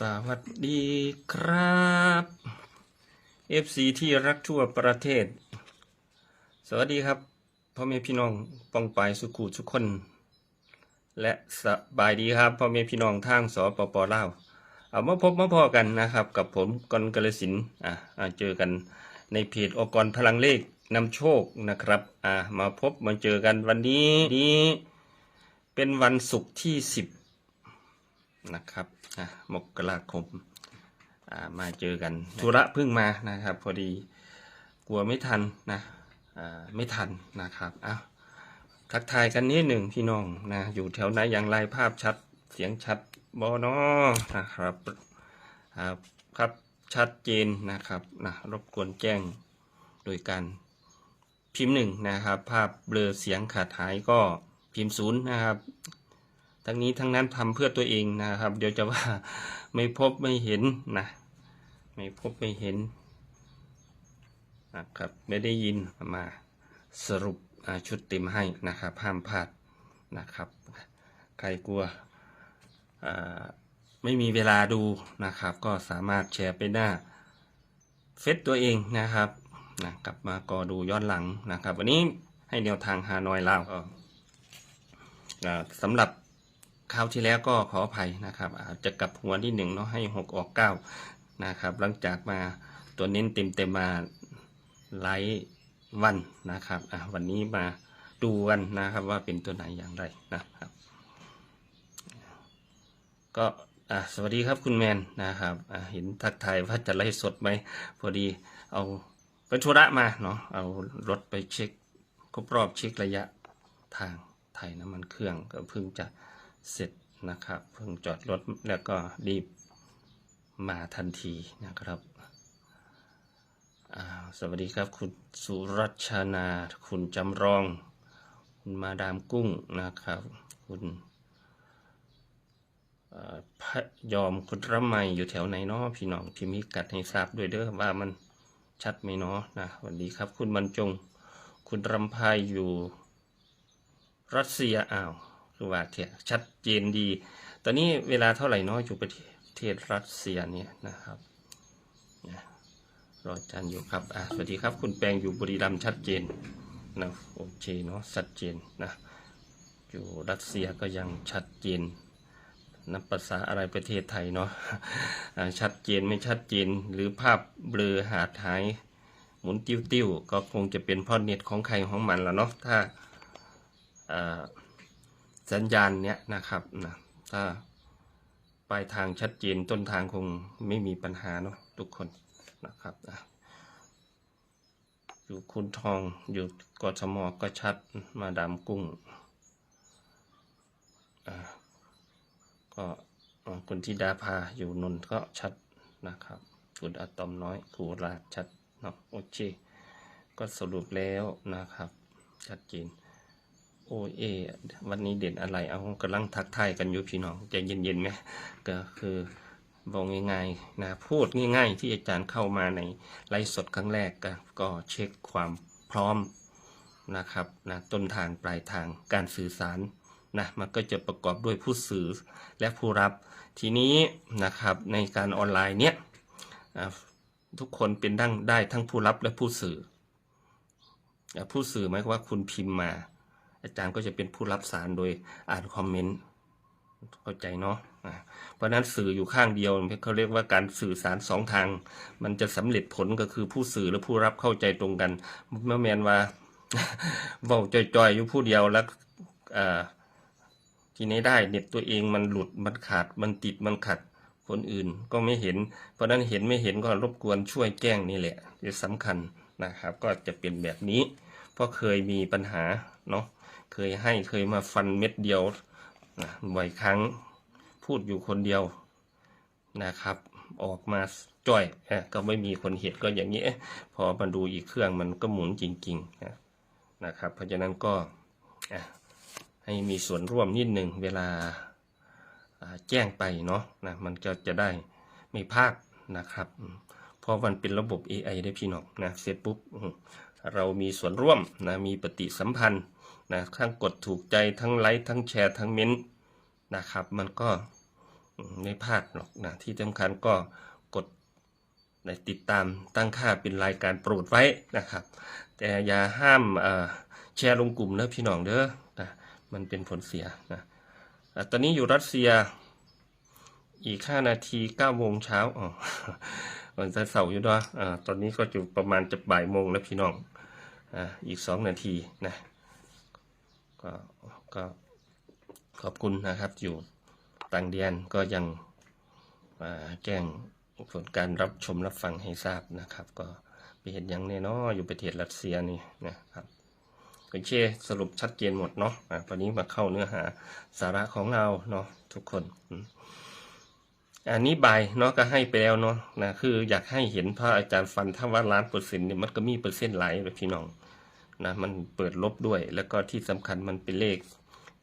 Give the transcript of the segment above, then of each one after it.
สวัสดีครับ FC ที่รักทั่วประเทศ สวัสดีครับพ่อแม่พี่น้องปองปายสุขุทุกคน และสบายดีครับพ่อแม่พี่น้องทางสปปลาวเอามาพบมาพอกันนะครับ กับผมกอนกระสินอะอ่าเจอกันในเพจอกรพลังเลขนำโชคนะครับอ่ามาพบมาเจอกันวันนี้นี้เป็นวันศุกร์ที่สิบ นะครับอะมกราคมมาเจอกันธุระเพิ่งมานะครับ พอดีกลัวไม่ทันนะไม่ทันนะครับอ้าวทักทายกันนิดหนึ่งพี่น้องนะอยู่แถวไหนอย่างไรภาพชัดเสียงชัดบอนอนะครับครับชัดเจนนะครับนะรบกวนแจ้งโดยการพิมพ์หนึ่งนะครับ ภาพเบลอเสียงขาดหายก็พิมพ์ศูนย์นะครับ ทั้งนี้ทั้งนั้นทำเพื่อตัวเองนะครับ เดี๋ยวจะว่าไม่พบไม่เห็นนะไม่พบไม่เห็นนะครับไม่ได้ยินมาสรุปชุดเต็มให้นะครับห้ามพลาดนะครับ ใครกลัวไม่มีเวลาดูนะครับ ก็สามารถแชร์ไปหน้าเฟซตัวเองนะครับนะกลับมาก็ดูย้อนหลังนะครับ วันนี้ให้แนวทางฮานอยลาวสำหรับ คราวที่แล้วก็ขออภัยนะครับ อาจจะกลับหัวที่หนึ่งเนาะให้หกออกเก้านะครับ หลังจากมาตัวเน้นเต็มเต็มมาไลฟ์วันนะครับวันนี้มาดูกันนะครับว่าเป็นตัวไหนอย่างไรนะครับ ก็สวัสดีครับคุณแมนนะครับเห็นทักทายว่าจะไลฟ์สดไหมพอดีเอาไปธุระมาเนาะเอารถไปเช็คครบรอบเช็คระยะทางไทยน้ำมันเครื่องก็เพิ่งจะ เสร็จนะครับ เพิ่งจอดรถแล้วก็รีบมาทันทีนะครับสวัสดีครับคุณสุรัชนา คุณจำรอง คุณมาดามกุ้งนะครับ คุณพระยอมคุณระไมอยู่แถวไหนเนาะพี่น้องพิมพ์พิกัดให้ทราบด้วยเด้อว่ามันชัดไหมเนาะนะสวัสดีครับ คุณบรรจง คุณรำพายอยู่รัสเซียอ้าว คือว่าเถอะชัดเจนดี ตอนนี้เวลาเท่าไหร่น้อยอยู่ประเทศรัสเซียเนี่ยนะครับรออาจารย์อยู่ครับอะสวัสดีครับ คุณแปงอยู่บุรีรัมย์ชัดเจนนะโอเคเนาะชัดเจนนะอยู่รัสเซียก็ยังชัดเจนนับภาษาอะไรประเทศไทยเนาะชัดเจนไม่ชัดเจนหรือภาพเบลอหาดหายหมุนติ้วติ้วก็คงจะเป็นเพ่อเน็ตของใครของมันแล้วเนาะถ้าอ่า สัญญาณเนี้ยนะครับนะถ้าปลายทางชัดเจนต้นทางคงไม่มีปัญหาเนาะทุกคนนะครับอะอยู่คุณทองอยู่กทมก็ชัดมาดามกุ้งอ่าก็คุณธิดาภาอยู่นนท์ก็ชัดนะครับคุณอะตอมน้อยคูราชชัดเนาะโอเคก็สรุปแล้วนะครับ ชัดเจน โอเอวันนี้เด่นอะไร เอากำลังทักทายกันอยู่พี่น้องใจเย็นๆไหมก็คือบอกง่ายๆนะพูดง่าย ๆ ที่อาจารย์เข้ามาในไลฟ์สดครั้งแรกก็ก็เช็คความพร้อมนะครับนะต้นทางปลายทางการสื่อสารนะมันก็จะประกอบด้วยผู้สื่อและผู้รับ ทีนี้นะครับในการออนไลน์เนี้ยทุกคนเป็นดั้งได้ทั้งผู้รับและผู้สื่อ ผู้สื่อหมายความว่าคุณพิมพ์มา อาจารย์ก็จะเป็นผู้รับสารโดยอ่านคอมเมนต์เข้าใจเนาะเพราะนั้นสื่ออยู่ข้างเดียวเขาเรียกว่าการสื่อสารสองทาง มันจะสำเร็จผลก็คือผู้สื่อและผู้รับเข้าใจตรงกันเมื่อแมนว่าเว้าจ่อยๆอยู่ผู้เดียวแล้วอ่าทีนี้ได้เน็ตตัวเองมันหลุดมันขาดมันติดมันขัดคนอื่นก็ไม่เห็น เพราะฉะนั้นเห็นไม่เห็นก็รบกวนช่วยแจ้งนี่แหละที่สำคัญนะครับ ก็จะเป็นแบบนี้ เพราะเคยมีปัญหาเนาะเคยให้เคยมาฟันเม็ดเดียวนะบ่อยครั้งพูดอยู่คนเดียวนะครับ ออกมาจ่อยเอ๊ะก็ไม่มีคนเห็นก็อย่างนี้ พอมาดูอีกเครื่องมันก็หมุนจริงๆนะนะครับ เพราะฉะนั้นก็ให้มีส่วนร่วมนิดหนึ่งเวลาแจ้งไปเนาะนะมันก็จะได้ไม่พลาดนะครับ เพราะมันเป็นระบบ AI ได้พี่น้องนะเสร็จปุ๊บ เรามีส่วนร่วมนะมีปฏิสัมพันธ์นะทั้งกดถูกใจทั้งไลค์ทั้งแชร์ทั้งเม้นต์นะครับ มันก็ไม่พลาดหรอกนะที่สำคัญก็กดในติดตามตั้งค่าเป็นรายการโปรดไว้นะครับ แต่อย่าห้ามอ่อแชร์ลงกลุ่มนะพี่น้องเด้อนะมันเป็นผลเสียนะอะตอนนี้อยู่รัสเซียอีกห้านาทีเก้าโมงเช้าอ๋อวันเสาร์อยู่ด้วยอ่าตอนนี้ก็อยู่ประมาณจะบ่ายโมงแล้วพี่น้อง อีกสองนาทีนะก็ก็ขอบคุณนะครับอยู่ต่างแดนก็ยังแจ้งผลการรับชมรับฟังให้ทราบนะครับ ก็ไปเห็นย่างแน่เนอนอยู่ประเทศรัสเซียนี่นะครับโอเคสรุปชัดเจนหมดเนาะอะวันนี้มาเข้าเนื้อหาสาระของเราเนาะทุกคน อันนี้บายเนาะก็ให้ไปแล้วเนาะนะคืออยากให้เห็นพระอาจารย์ฟันถ้าว่าล้านเปอร์เซ็นต์เนี่ยมันก็มีเปอร์เซ็นต์หลายเลยพี่น้องนะมันเปิดลบด้วย แล้วก็ที่สำคัญมันเป็นเลข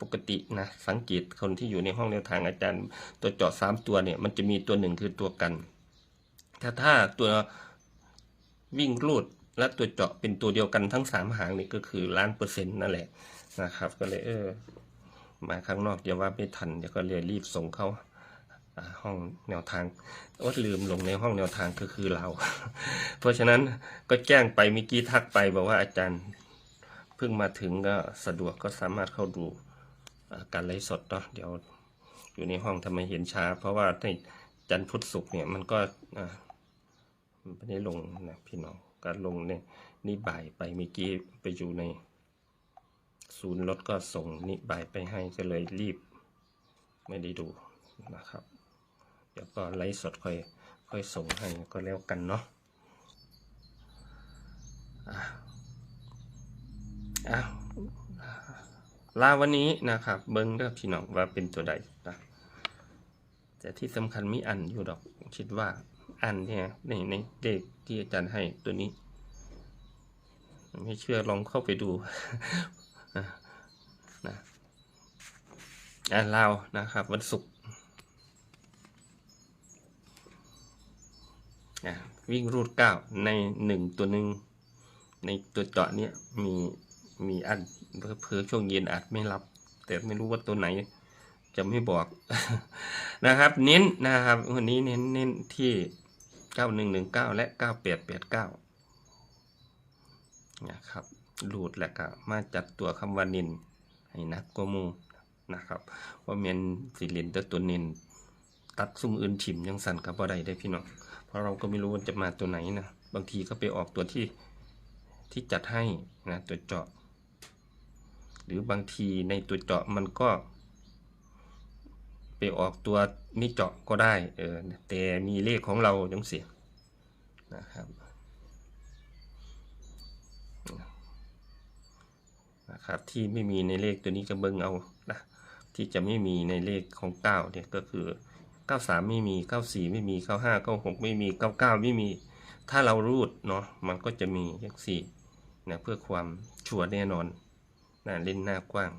ปกตินะสังเกตคนที่อยู่ในห้องแนวทางอาจารย์ ตัวเจาะสามตัวเนี่ยมันจะมีตัวหนึ่งคือตัวกัน ถ้าถ้าตัววิ่งรูดและตัวเจาะเป็นตัวเดียวกันทั้งสามหางนี่ก็คือล้านเปอร์เซ็นต์นั่นแหละนะครับ ก็เลยเออมาข้างนอกอย่าว่าไม่ทันเดี๋ยวก็เลยรีบส่งเขา ห้องแนวทางว่าลืมลงในห้องแนวทางก็คือเรา เพราะฉะนั้นก็แจ้งไปมื่อกี้ทักไปบอกว่าอาจารย์เพิ่งมาถึงก็สะดวกก็สามารถเข้าดูการไลฟ์สดเนาะเดี๋ยวอยู่ในห้องทำไมเห็นช้า เพราะว่าในจันทร์พุธศุกร์เนี่ยมันก็ไม่ได้ลงนะพี่น้องก็ลงเนี่ยนี่บ่ายไปเมื่อกี้ไปอยู่ในศูนย์รถก็ส่งนิบ่ายไปให้ก็เลยรีบ ไม่ได้ดูนะครับ เดี๋ยวก็ไลฟ์สดค่อยค่อยส่งให้ก็แล้วกันเนาะอะอ้าวลาวันนี้นะครับ เบิ้งเด้อพี่น้องว่าเป็นตัวใดนะแต่ที่สำคัญมีอันอยู่ดอกคิดว่าอันเนี่ยในในเด็กที่อาจารย์ให้ตัวนี้ ไม่เชื่อลองเข้าไปดูนะนะอ่านลาวนะครับ วันศุกร์ อะวิ่งรูดเก้าในหนึ่งตัวหนึ่งในตัวเจาะเนี้ยมีมีอันเพอๆช่วงเย็นอาจไม่รับ แต่ไม่รู้ว่าตัวไหนจะไม่บอกนะครับ เน้นนะครับ วันนี้เน้นเน้นที่เก้าหนึ่งหนึ่งเก้าและเก้าแปดแปดเก้านะครับรูดแล้วก็มาจัดตัวคำว่าน้นให้นักกว่ามูนะครับว่าเมนสิเลนตัวตัวน้น ตัดซุ่มอื่นถิ่มยังสั่นกับบ่ได้ได้พี่น้องเพราะเราก็ไม่รู้ว่าจะมาตัวไหนนะบางทีก็ไปออกตัวที่ที่จัดให้นะตัวเจาะ หรือบางทีในตัวเจาะมันก็ ไปออกตัวไม่เจาะก็ได้เออแต่มีเลขของเราจังเสียนะครับนะครับที่ไม่มีในเลขตัวนี้ก็เบิ่งเอานะที่จะไม่มีในเลขของเก้าเนี่ยก็คือ เก้าสามไม่มีเก้าสี่ไม่มีเก้าห้าเก้าหกไม่มีเก้าเก้าไม่มี ถ้าเรารูดเนาะมันก็จะมีอย่างสี่นะเพื่อความชัวร์แน่นอนนะเล่นหน้ากว้าง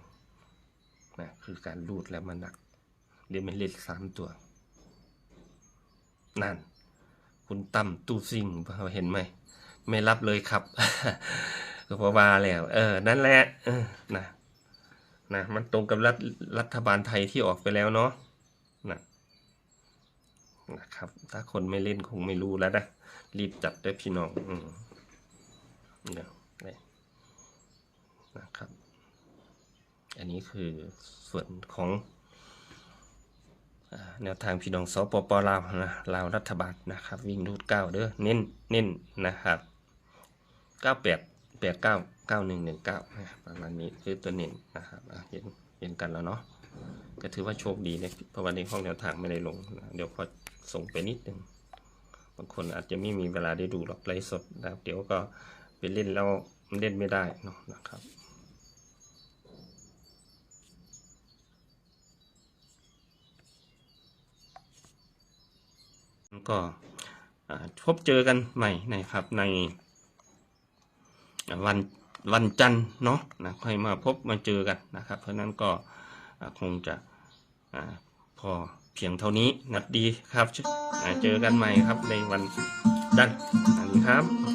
นะคือการรูดแล้วมันหนักเดี๋ยวมันเล่นสามตัว นั่น คุณตั้มตู้ซิงเห็นไหม ไม่รับเลยครับก็พราะว่าแล้ว เออ นั่นแหละออนะนะมันตรงกับรัฐรัฐบาลไทยที่ออกไปแล้วเนาะ นะครับ ถ้าคนไม่เล่นคงไม่รู้แล้วนะรีบจัดด้วยพี่น้องอืมเดี๋ยวนะครับ อันนี้คือส่วนของแนวทางพี่น้องสปปลาวนะลาวรัฐบาลนะครับ วิ่งรูดเก้าเด้อเน้นเน้นนะครับเก้าแปดแปดเก้าเก้าหนึ่งหนึ่งเก้าประมาณนี้คือตัวเน้นนะครับเห็นเห็นกันแล้วเนาะ ก็ถือว่าโชคดีนะเพราะว่าในห้องแนวทางไม่ได้ลงนะเดี๋ยวพอส่งไปนิดนึงบางคนอาจจะไม่มีเวลาได้ดูหรอกไลฟ์สดนะครับ เดี๋ยวก็ไปเล่นแล้วมันเล่นไม่ได้เนาะนะครับก็พบเจอกันใหม่นะครับในวันวันจันทร์เนาะนะค่อยมาพบมาเจอกันนะครับ เพราะนั้นก็ คงจะพอเพียงเท่านี้นัดดีครับเจอกันใหม่ครับในวันดันนะครับ